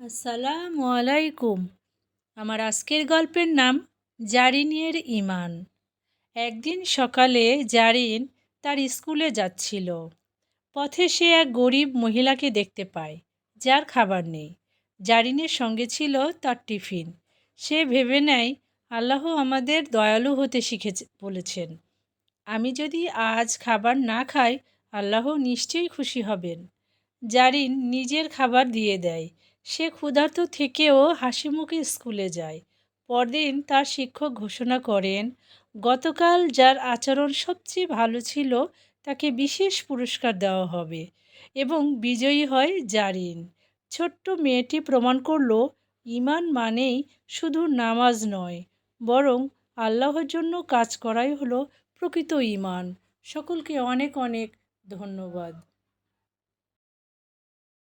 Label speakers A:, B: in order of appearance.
A: আসসালামু আলাইকুম। আমার আজকের গল্পের নাম জারিনের ইমান একদিন সকালে জারিন তার স্কুলে যাচ্ছিল। পথে সে এক গরিব মহিলাকে দেখতে পায়, যার খাবার নেই। জারিনের সঙ্গে ছিল তার টিফিন। সে ভেবে নেয়, আল্লাহ আমাদের দয়ালু হতে শিখেছে বলেছেন। আমি যদি আজ খাবার না খাই, আল্লাহ নিশ্চয়ই খুশি হবেন। জারিন নিজের খাবার দিয়ে দেয়। সে ক্ষুধার্ত থেকেও হাসি মুখে স্কুলে যায়। পরদিন তার শিক্ষক ঘোষণা করেন, গতকাল যার আচরণ সবচেয়ে ভালো ছিল তাকে বিশেষ পুরস্কার দেওয়া হবে এবং বিজয়ী হয় জারিন। ছোট্ট মেয়েটি প্রমাণ করল, ইমান মানেই শুধু নামাজ নয়, বরং আল্লাহর জন্য কাজ করাই হলো প্রকৃত ইমান। সকলকে অনেক অনেক ধন্যবাদ।